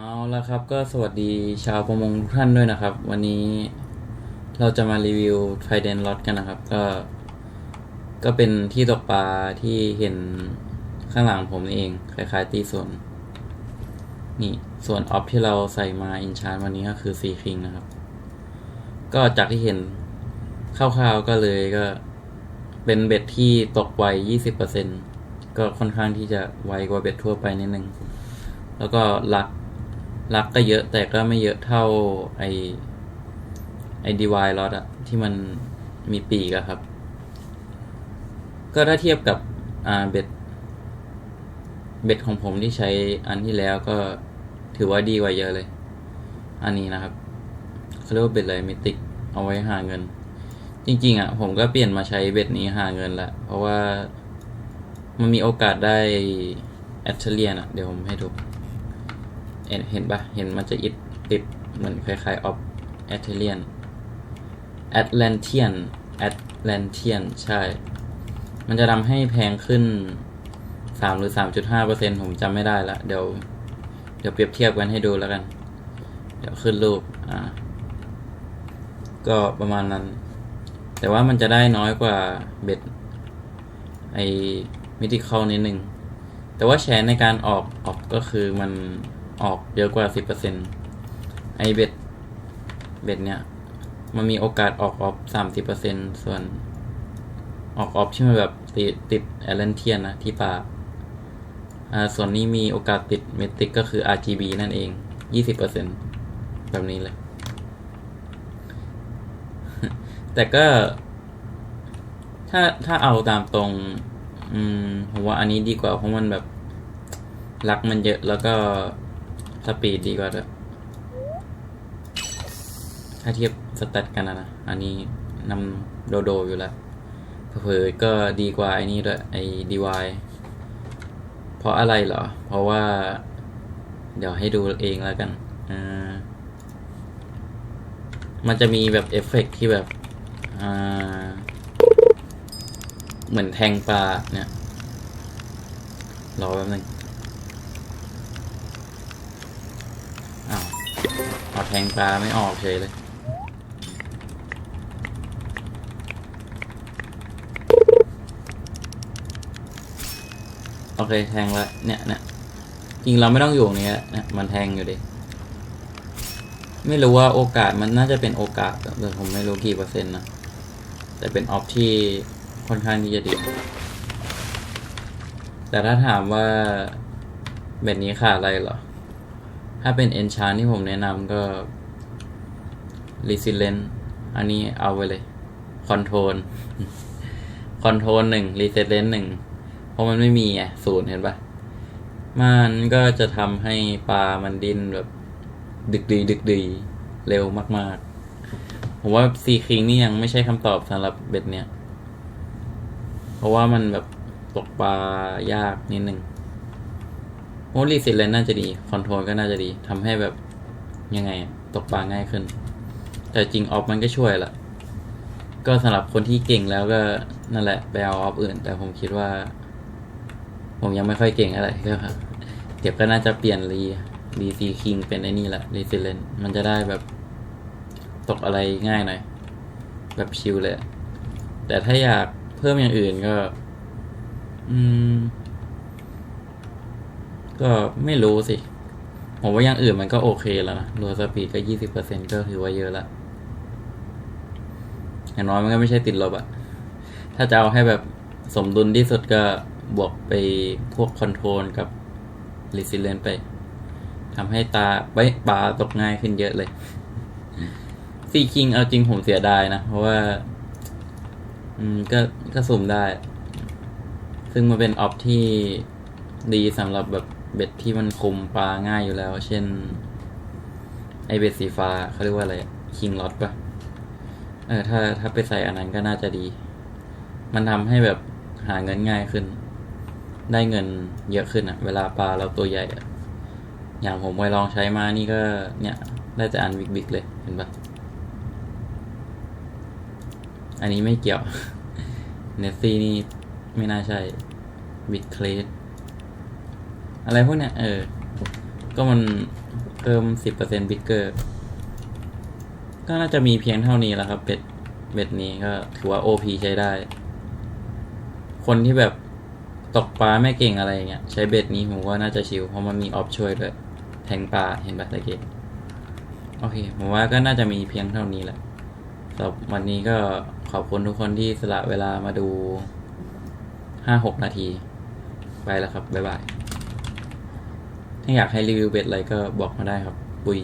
เอาละครับก็สวัสดีชาวประมงทุกท่านด้วยนะครับ วันนี้เราจะมารีวิวไทเดนล็อตกันนะครับ ก็ ก็เป็นที่ตกปลาที่เห็นข้างหลังผมนี่เองคล้ายๆตีส่วน นี่ส่วนออฟที่เราใส่มาอินชานวันนี้ก็คือซีคิงนะครับ ก็จากที่เห็นคร่าวๆก็เลยก็เป็นเบ็ดที่ตกไว 20%ก็ค่อนข้างที่จะไวกว่าเบ็ดทั่วไปนิดนึงแล้วก็ลัก ลักก็เยอะแต่ก็ไม่เยอะเท่าไอไอดีวายลอตอะที่มันมีปีกอะครับ ก็ถ้าเทียบกับอ่าเบ็ดเบ็ดของผมที่ใช้อันที่แล้วก็ถือว่าดีกว่าเยอะเลย อันนี้นะครับเขาเรียกว่าเบ็ดอะไรมิติกเอาไว้หาเงิน จริงๆอะผมก็เปลี่ยนมาใช้เบ็ดนี้หาเงินละเพราะว่ามันมีโอกาสได้แอตเทเลียนอะเดี๋ยวผมให้ดู เห็นปะเห็นมันจะอิดติดเหมือนคล้ายๆออฟแอตเทเลียนแอตแลนเทียนแอตแลนเทียนใช่ มันจะทำให้แพงขึ้นสามหรือสามจุดห้าเปอร์เซ็นผมจำไม่ได้ละ เดี๋ยว เดี๋ยวเปรียบเทียบกันให้ดูแล้วกัน เดี๋ยวขึ้นรูป อ่า ก็ประมาณนั้น แต่ว่ามันจะได้น้อยกว่าเบ็ดไอมิติคอลนิดหนึ่ง แต่ว่าแชร์ในการออกออกก็คือมัน ออกเยอะกว่าสิบเปอร์เซ็นไอเบ็ดเบ็ดเนี่ย มันมีโอกาสออกออฟสามสิบเปอร์เซ็นส่วน ออกออฟที่มันแบบติดติดแอลเลนเทียนนะ ที่ปากอ่าส่วนนี้มีโอกาสติดเมติกก็คือ RGB นั่นเองยี่สิบเปอร์เซ็นแบบนี้เลย แต่ก็ ถ้าถ้าเอาตามตรง อืมผมว่าอันนี้ดีกว่าเพราะมันแบบลักมันเยอะแล้วก็ สปีดดีกว่าถ้าเทียบสแตทกันนะ อันนี้นำโดโดอยู่แล้วเผยก็ดีกว่าไอ้นี่ด้วยไอ้ดีวเพราะอะไรเหรอ เพราะว่า เดี๋ยวให้ดูเองแล้วกันอ่ามันจะมีแบบเอฟเฟกต์ที่แบบอ่าเหมือนแทงปลาเนี่ย รอแป๊บนึงอ้าวเอา แทงปลาไม่ออกเฉยเลย โอเค แทงละเนี่ยเนี่ยจริงเราไม่ต้องอยู่ตรงนี้เนี่ยมันแทงอยู่ดิ ไม่รู้ว่าโอกาสมันน่าจะเป็นโอกาสแต่ผมไม่รู้กี่เปอร์เซ็นต์นะ แต่เป็นออฟที่ค่อนข้างที่จะดี แต่ถ้าถามว่าแบบนี้ขาดอะไรเหรอ ถ้าเป็นเอนชานที่ผมแนะนำก็ Resilient อันนี้เอาไปเลย Control Control หนึ่ง Resilient หนึ่ง เพราะมันไม่มีไงศูนย์เห็นปะมันก็จะทำให้ปลามันดิ้นแบบ ดึกดีดึกดีเร็วมาก ๆ ผมว่าซีคิงนี่ยังไม่ใช่คำตอบสำหรับเบ็ดเนี้ยเพราะว่ามันแบบตกปลายากนิดนึง โอ้รีสิเลนน่าจะดีคอนโทรลก็น่าจะดีทำให้แบบยังไงตกปลาง่ายขึ้น แต่จริงออฟมันก็ช่วยละก็สำหรับคนที่เก่งแล้วก็นั่นแหละไปเอาออฟอื่น แต่ผมคิดว่า ผมยังไม่ค่อยเก่งอะไรก็เดี๋ยวก็น่าจะเปลี่ยนรีรีซีคิงเป็นไอ้นี่แหละรีสิเลนมันจะได้แบบตกอะไรง่ายหน่อย แบบชิลเลย แต่ถ้าอยากเพิ่มอย่างอื่นก็ อืม ก็ไม่รู้สิ ผมว่าอย่างอื่นมันก็โอเคแล้วนะรัวสปีดก็ยี่สิบเปอร์เซ็นก็ถือว่าเยอะละอย่างน้อยมันก็ไม่ใช่ติดลบอะถ้าจะเอาให้แบบสมดุลที่สุดก็บวกไปพวกคอนโทรลกับรีซิเลนไปทำให้ตาไปปลาตกง่ายขึ้นเยอะเลยซีคิงเอาจริงผมเสียดายนะ เพราะว่า อืมก็ก็สุ่มได้ ซึ่งมันเป็นออปที่ดีสำหรับแบบ เบ็ดที่มันคุมปลาง่ายอยู่แล้ว เช่น ไอเบ็ดสีฟ้าเขาเรียกว่าอะไรคิงล็อตปะเออถ้าถ้าไปใส่อันนั้นก็น่าจะดี มันทำให้แบบหาเงินง่ายขึ้น ได้เงินเยอะขึ้นอะเวลาปลาเราตัวใหญ่อะอย่างผมไปลองใช้มานี่ก็เนี่ย ได้แต่อันบิ๊กๆเลยเห็นปะอันนี้ไม่เกี่ยว เนสซี่นี่ไม่น่าใช่ บิ c เคลส อะไรพวกเนี้ยเออ ก็มันเพิ่มสิบเปอร์เซ็นต์บิ๊กเกอร์ ก็น่าจะมีเพียงเท่านี้แล้วครับเบ็ดเบ็ดนี้ก็ถือว่า OP ใช้ได้ คนที่แบบตกปลาไม่เก่งอะไรเงี้ยใช้เบ็ดนี้ผมว่าน่าจะชิลเพราะมันมีออฟช่วยด้วยแทงปลาเห็นแบบตะเกียโอเคผมว่าก็น่าจะมีเพียงเท่านี้แหละสำหรับวันนี้ก็ขอบคุณทุกคนที่สละเวลามาดูห้าหกนาที ไปแล้วครับ บ๊ายบาย ถ้าอยากให้รีวิวเบ็ดอะไรก็บอกมาได้ครับ ปุย